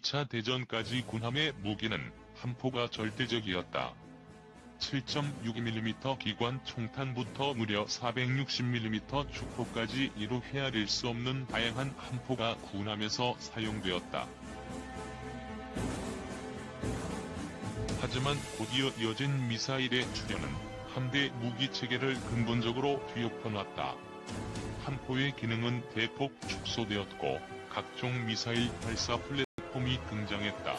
2차 대전까지 군함의 무기는 함포가 절대적이었다. 7.62mm 기관 총탄부터 무려 460mm 주포까지 이루 헤아릴 수 없는 다양한 함포가 군함에서 사용되었다. 하지만 곧이어 이어진 미사일의 출현은 함대 무기 체계를 근본적으로 뒤엎어놨다. 함포의 기능은 대폭 축소되었고 각종 미사일 발사 플랫 폼이 등장했다.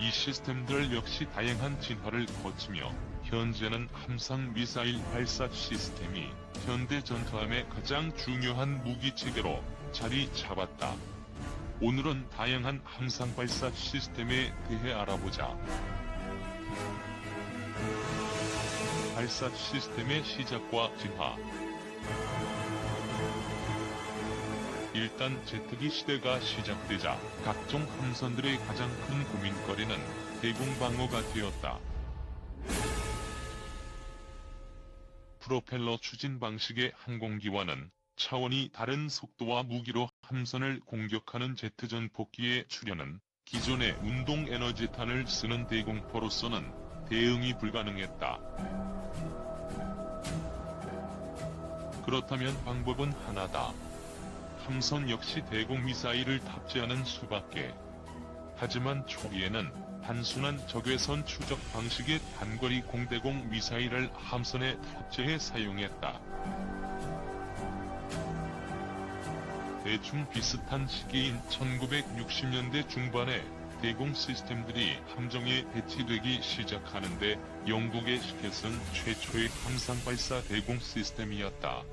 이 시스템들 역시 다양한 진화를 거치며 현재는 함상 미사일 발사 시스템이 현대 전투함의 가장 중요한 무기 체계로 자리 잡았다. 오늘은 다양한 함상 발사 시스템에 대해 알아보자. 발사 시스템의 시작과 진화. 일단 제트기 시대가 시작되자 각종 함선들의 가장 큰 고민거리는 대공방어가 되었다. 프로펠러 추진 방식의 항공기와는 차원이 다른 속도와 무기로 함선을 공격하는 제트 전 폭기의 출현은 기존의 운동 에너지탄을 쓰는 대공포로서는 대응이 불가능했다. 그렇다면 방법은 하나다. 함선 역시 대공 미사일을 탑재하는 수밖에. 하지만 초기에는 단순한 적외선 추적 방식의 단거리 공대공 미사일을 함선에 탑재해 사용했다. 대충 비슷한 시기인 1960년대 중반에 대공 시스템들이 함정에 배치되기 시작하는데 영국의 시켓은 최초의 함상 발사 대공 시스템이었다.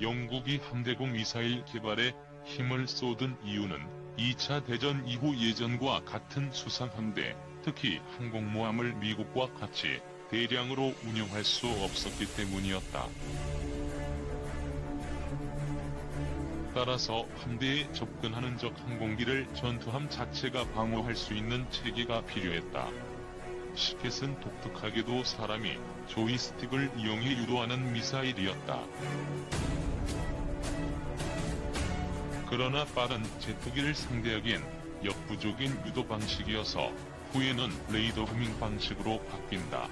영국이 함대공 미사일 개발에 힘을 쏟은 이유는 2차 대전 이후 예전과 같은 수상함대, 특히 항공모함을 미국과 같이 대량으로 운영할 수 없었기 때문이었다. 따라서 함대에 접근하는 적 항공기를 전투함 자체가 방어할 수 있는 체계가 필요했다. 시켓은 독특하게도 사람이 조이스틱을 이용해 유도하는 미사일이었다. 그러나 빠른 제트기를 상대하기엔 역부족인 유도 방식이어서 후에는 레이더 후밍 방식으로 바뀐다.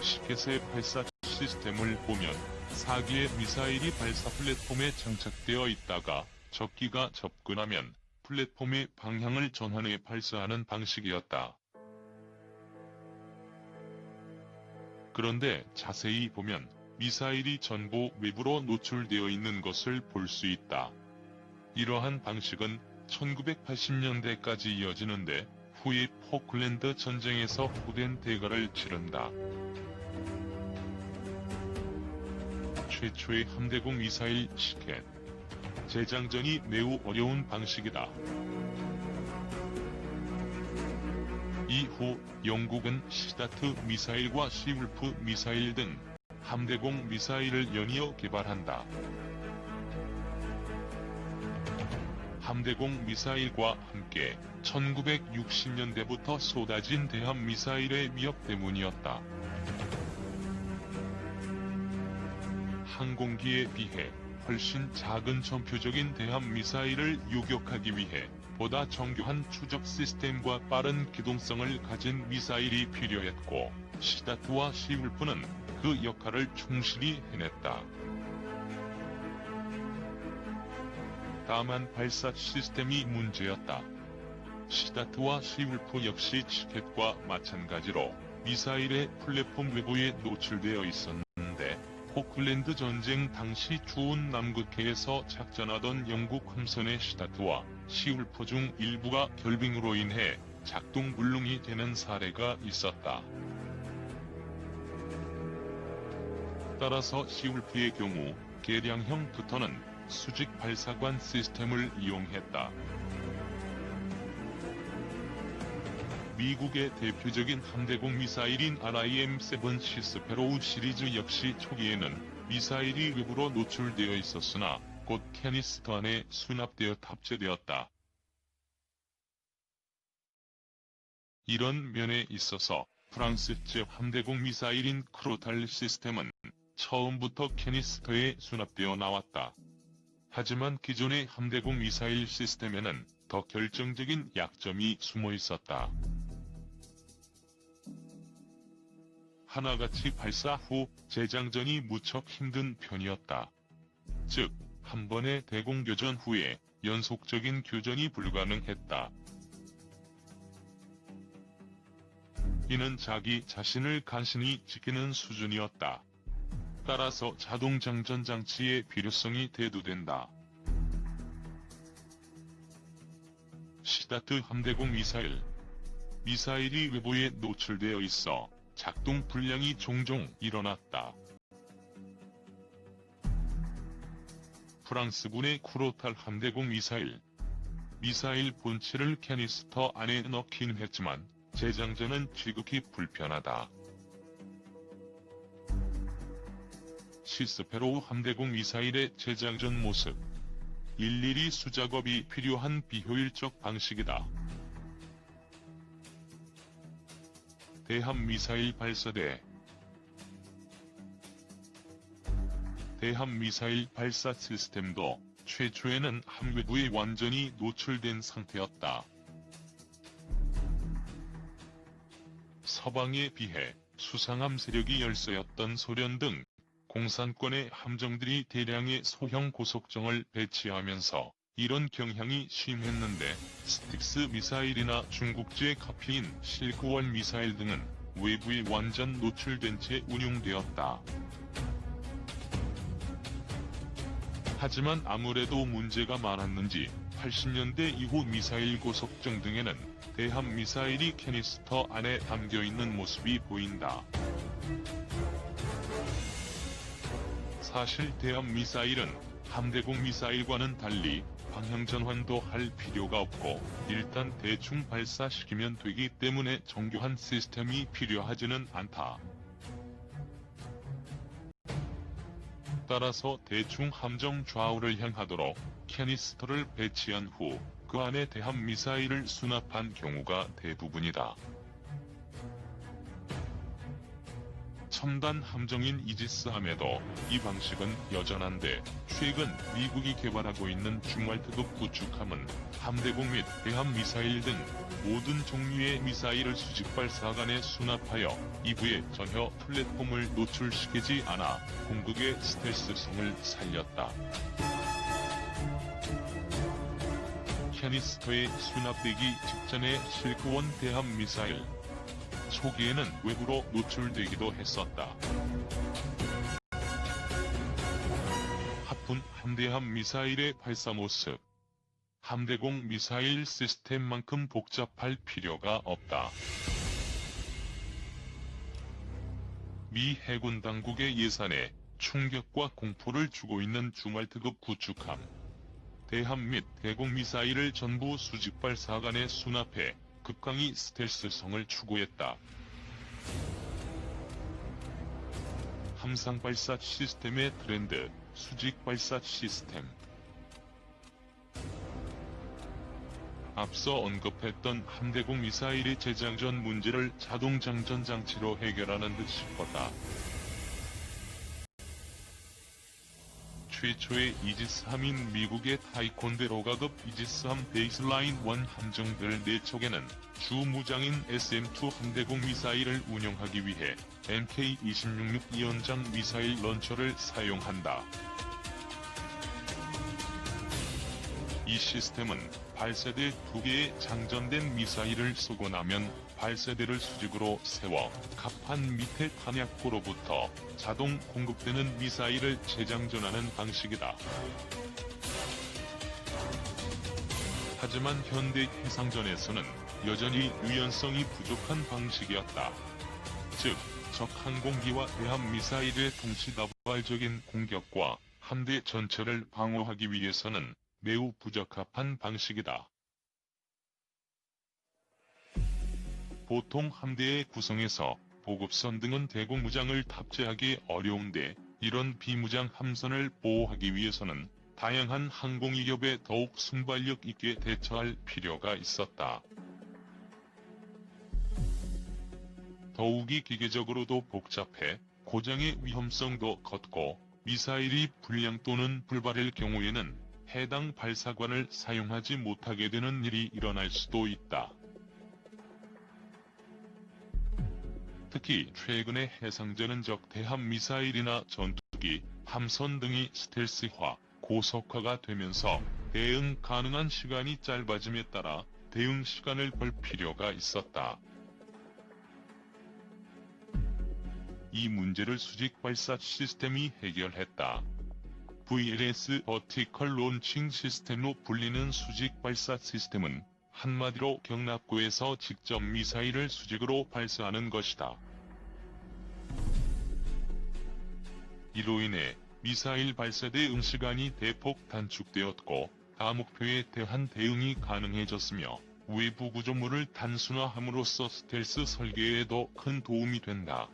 시켓의 발사 시스템을 보면 4기의 미사일이 발사 플랫폼에 장착되어 있다가 적기가 접근하면 플랫폼의 방향을 전환해 발사하는 방식이었다. 그런데 자세히 보면 미사일이 전부 외부로 노출되어 있는 것을 볼 수 있다. 이러한 방식은 1980년대까지 이어지는데 후에 포클랜드 전쟁에서 후된 대가를 치른다. 최초의 함대공 미사일 시켓. 재장전이 매우 어려운 방식이다. 이후 영국은 시다트 미사일과 시울프 미사일 등 함대공 미사일을 연이어 개발한다. 함대공 미사일과 함께 1960년대부터 쏟아진 대함 미사일의 위협 때문이었다. 항공기에 비해 훨씬 작은 전표적인 대함 미사일을 요격하기 위해 보다 정교한 추적 시스템과 빠른 기동성을 가진 미사일이 필요했고 시다트와 시울프는 그 역할을 충실히 해냈다. 다만 발사 시스템이 문제였다. 시다트와 시울프 역시 치켓과 마찬가지로 미사일의 플랫폼 외부에 노출되어 있었는데 포클랜드 전쟁 당시 주온 남극해에서 작전하던 영국 함선의 시다트와 시울프 중 일부가 결빙으로 인해 작동 불능이 되는 사례가 있었다. 따라서 시울프의 경우 개량형 부터는 수직 발사관 시스템을 이용했다. 미국의 대표적인 함대공 미사일인 RIM-7 시스페로우 시리즈 역시 초기에는 미사일이 외부로 노출되어 있었으나 곧 캐니스터 안에 수납되어 탑재되었다. 이런 면에 있어서 프랑스제 함대공 미사일인 크로탈 시스템은 처음부터 캐니스터에 수납되어 나왔다. 하지만 기존의 함대공 미사일 시스템에는 더 결정적인 약점이 숨어 있었다. 하나같이 발사 후 재장전이 무척 힘든 편이었다. 즉, 한 번의 대공 교전 후에 연속적인 교전이 불가능했다. 이는 자기 자신을 간신히 지키는 수준이었다. 따라서 자동 장전 장치의 필요성이 대두된다. 시다트 함대공 미사일 미사일이 외부에 노출되어 있어 작동 불량이 종종 일어났다. 프랑스군의 쿠로탈 함대공 미사일 미사일 본체를 캐니스터 안에 넣긴 했지만 재장전은 지극히 불편하다. 시스페로우 함대공 미사일의 재장전 모습 일일이 수작업이 필요한 비효율적 방식이다. 대함 미사일 발사대 대함 미사일 발사 시스템도 최초에는 함외부에 완전히 노출된 상태였다. 서방에 비해 수상함 세력이 열세였던 소련 등 공산권의 함정들이 대량의 소형 고속정을 배치하면서 이런 경향이 심했는데 스틱스 미사일이나 중국제 카피인 실크원 미사일 등은 외부에 완전 노출된 채 운용되었다. 하지만 아무래도 문제가 많았는지 80년대 이후 미사일 고속정 등에는 대함 미사일이 캐니스터 안에 담겨있는 모습이 보인다. 사실 대함 미사일은 함대공 미사일과는 달리 방향 전환도 할 필요가 없고 일단 대충 발사시키면 되기 때문에 정교한 시스템이 필요하지는 않다. 따라서 대충 함정 좌우를 향하도록 캐니스터를 배치한 후 그 안에 대함 미사일을 수납한 경우가 대부분이다. 첨단 함정인 이지스함에도 이 방식은 여전한데 최근 미국이 개발하고 있는 중활특급 구축함은 함대공 및 대함 미사일 등 모든 종류의 미사일을 수직 발사관에 수납하여 이부에 전혀 플랫폼을 노출시키지 않아 공극의 스텔스성을 살렸다. 캐니스터에 수납되기 직전의 실크원 대함 미사일 초기에는 외부로 노출되기도 했었다. 하푼 함대함 미사일의 발사 모습 함대공 미사일 시스템만큼 복잡할 필요가 없다. 미 해군 당국의 예산에 충격과 공포를 주고 있는 주말특급 구축함. 대함 및 대공 미사일을 전부 수직 발사관에 수납해 극강히 스텔스성을 추구했다. 함상 발사 시스템의 트렌드, 수직 발사 시스템. 앞서 언급했던 함대공 미사일의 재장전 문제를 자동 장전 장치로 해결하는 듯 싶었다. 최초의 이지스함인 미국의 타이콘데로가급 이지스함 베이스라인 1 함정들 4척에는 주 무장인 SM-2 함대공 미사일을 운영하기 위해 MK-26 2연장 미사일 런처를 사용한다. 이 시스템은 발사대 2개의 장전된 미사일을 쏘고 나면 발사대를 수직으로 세워 갑판 밑에 탄약고로부터 자동 공급되는 미사일을 재장전하는 방식이다. 하지만 현대 해상전에서는 여전히 유연성이 부족한 방식이었다. 즉, 적 항공기와 대함 미사일의 동시다발적인 공격과 함대 전체를 방어하기 위해서는 매우 부적합한 방식이다. 보통 함대의 구성에서 보급선 등은 대공 무장을 탑재하기 어려운데 이런 비무장 함선을 보호하기 위해서는 다양한 항공위협에 더욱 순발력 있게 대처할 필요가 있었다. 더욱이 기계적으로도 복잡해 고장의 위험성도 컸고 미사일이 불량 또는 불발할 경우에는 해당 발사관을 사용하지 못하게 되는 일이 일어날 수도 있다. 특히 최근에 해상전은적 대함 미사일이나 전투기, 함선 등이 스텔스화, 고속화가 되면서 대응 가능한 시간이 짧아짐에 따라 대응 시간을 벌 필요가 있었다. 이 문제를 수직 발사 시스템이 해결했다. VLS 버티컬 론칭 시스템으로 불리는 수직 발사 시스템은 한마디로 경납고에서 직접 미사일을 수직으로 발사하는 것이다. 이로 인해 미사일 발사 대 응 시간이 대폭 단축되었고 다목표에 대한 대응이 가능해졌으며 외부 구조물을 단순화함으로써 스텔스 설계에도 큰 도움이 된다.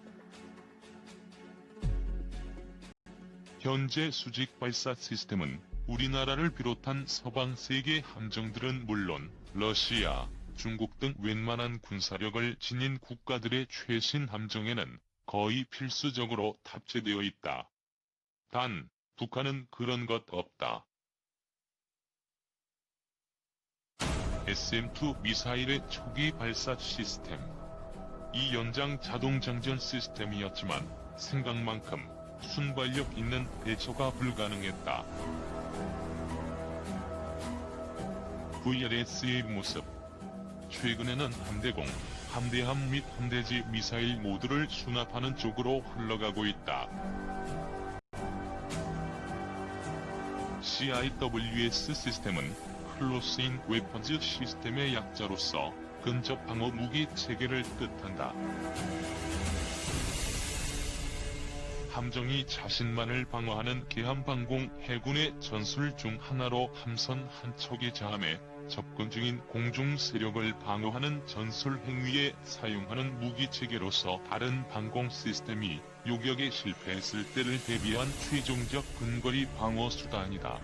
현재 수직 발사 시스템은 우리나라를 비롯한 서방 세계 함정들은 물론 러시아, 중국 등 웬만한 군사력을 지닌 국가들의 최신 함정에는 거의 필수적으로 탑재되어 있다. 단, 북한은 그런 것 없다. SM-2 미사일의 초기 발사 시스템. 이 연장 자동 장전 시스템이었지만 생각만큼 순발력 있는 대처가 불가능했다. VLS의 모습 최근에는 함대공, 함대함 및 함대지 미사일 모두를 수납하는 쪽으로 흘러가고 있다. CIWS 시스템은 클로스인 웨펀즈 시스템의 약자로서 근접 방어 무기 체계를 뜻한다. 함정이 자신만을 방어하는 계함방공 해군의 전술 중 하나로 함선 한 척의 자함에 접근 중인 공중 세력을 방어하는 전술 행위에 사용하는 무기 체계로서 다른 방공 시스템이 요격에 실패했을 때를 대비한 최종적 근거리 방어 수단이다.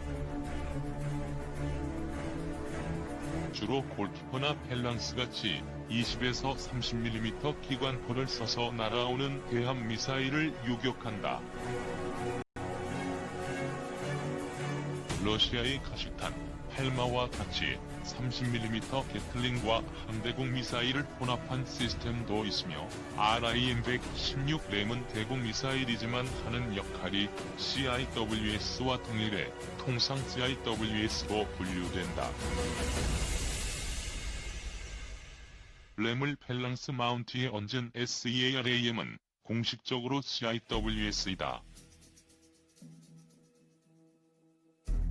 주로 골키퍼나 펠랑스 같이 20에서 30mm 기관포를 써서 날아오는 대함 미사일을 요격한다. 러시아의 가시탄, 헬마와 같이 30mm 게틀링과 함대공 미사일을 혼합한 시스템도 있으며 RIM-116 램은 대공 미사일이지만 하는 역할이 CIWS와 동일해 통상 CIWS로 분류된다. 램을 펠랑스 마운트에 얹은 SEARAM은 공식적으로 CIWS이다.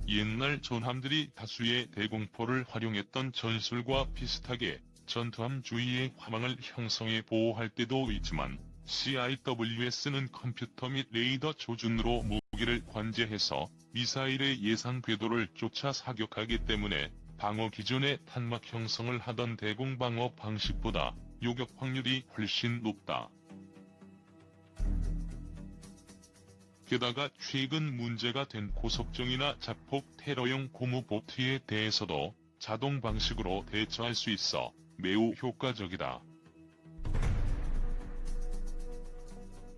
옛날 전함들이 다수의 대공포를 활용했던 전술과 비슷하게 전투함 주위의 화망을 형성해 보호할 때도 있지만 CIWS는 컴퓨터 및 레이더 조준으로 무기를 관제해서 미사일의 예상 궤도를 쫓아 사격하기 때문에 방어 기존의 탄막 형성을 하던 대공방어 방식보다 요격 확률이 훨씬 높다. 게다가 최근 문제가 된 고속정이나 자폭 테러용 고무 보트에 대해서도 자동 방식으로 대처할 수 있어 매우 효과적이다.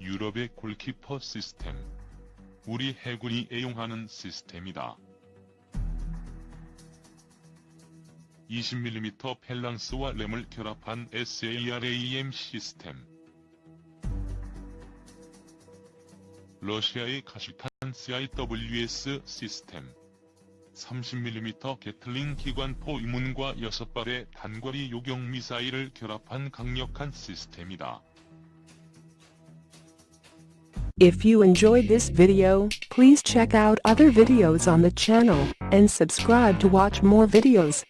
유럽의 골키퍼 시스템. 우리 해군이 애용하는 시스템이다. 20mm 펠랑스와 램을 결합한 SARAM 시스템. 러시아의 가시탄 CIWS 시스템. 30mm 게틀링 기관포 이문과 6발의 단거리 요격 미사일을 결합한 강력한 시스템이다. If you enjoyed this video, please check out other videos on the channel and subscribe to watch more videos.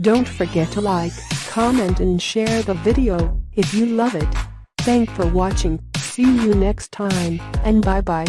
Don't forget to like, comment and share the video if you love it. Thank for watching, see you next time, and bye bye.